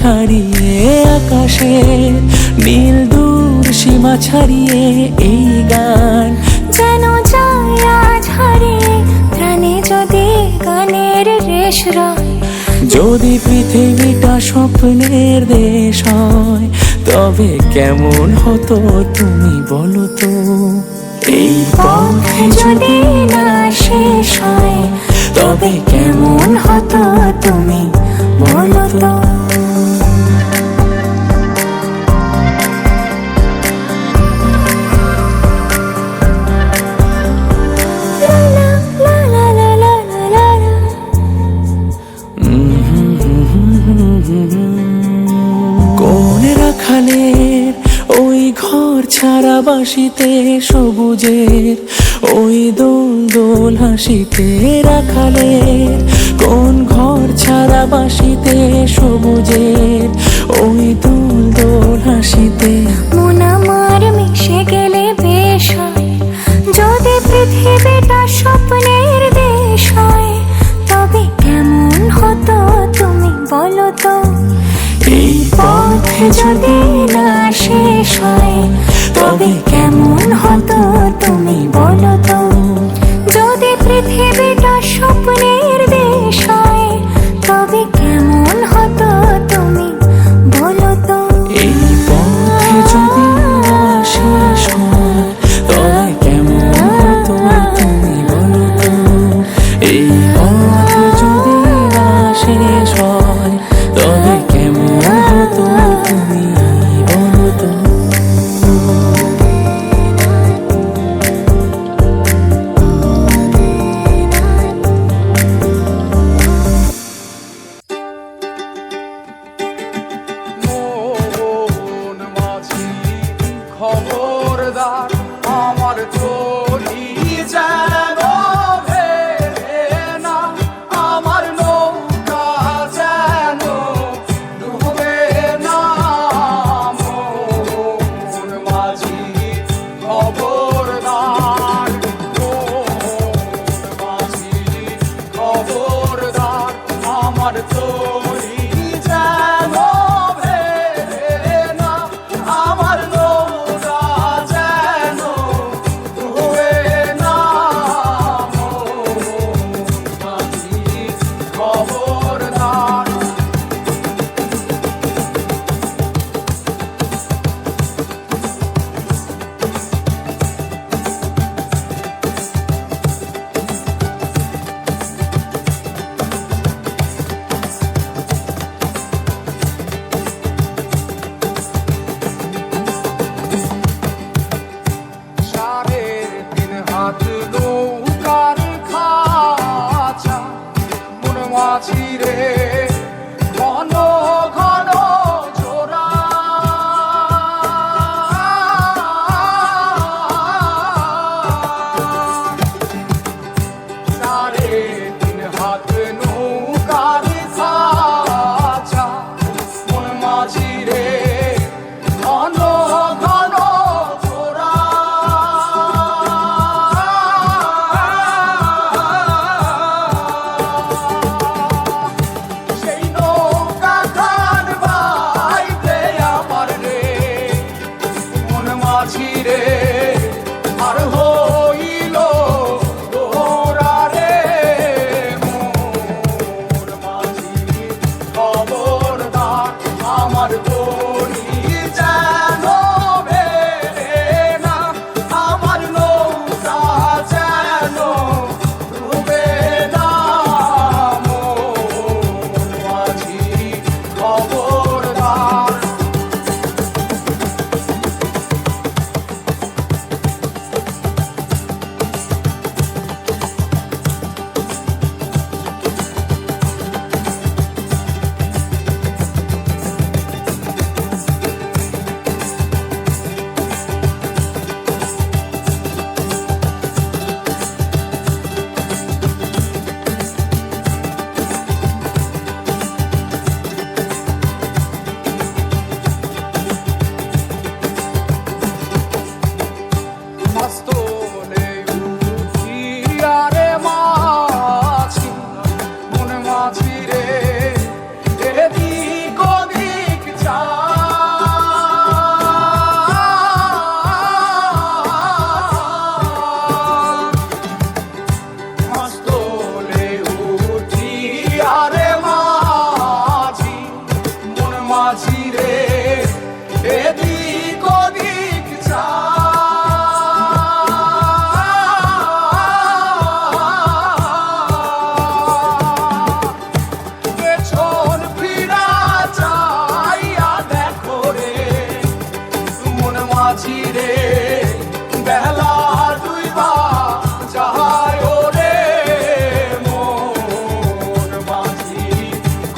হারিয়ে আকাশে নীল দূর সীমা ছাড়িয়ে এই গান। যেন আজ হারিয়ে প্রাণে যদি গানের রেশ রয়। যদি পৃথিবীটা স্বপ্নের দেশ হয় তবে কেমন হতো তুমি বলো তো? এই পথে যদি না শেষ হয় তবে কেমন হতো তুমি বাসিতে সবুজের ওই দোল দোল হাসিতে রাখালের কোন ঘর ছাড়া বাসিতে সবুজের ওই দোল দোল হাসিতে। মন আমার মিশে গেলে বেশ হয় যদি পৃথিবীটা স্বপ্নের দেশ হয় তবে কেমন হতো তুমি বলো তো? এই পথে যদি না শেষ হয় তবে কেমন হতো তুমি বলো তো। যদি পৃথিবীটা স্বপ্নের wanna do.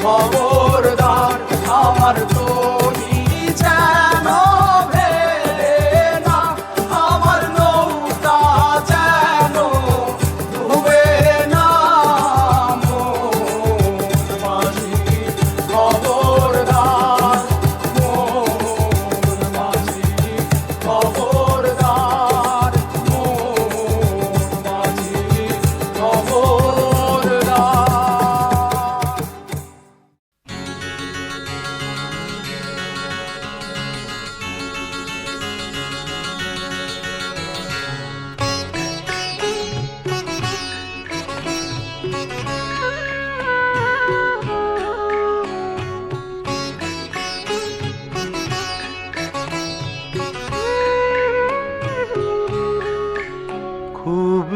더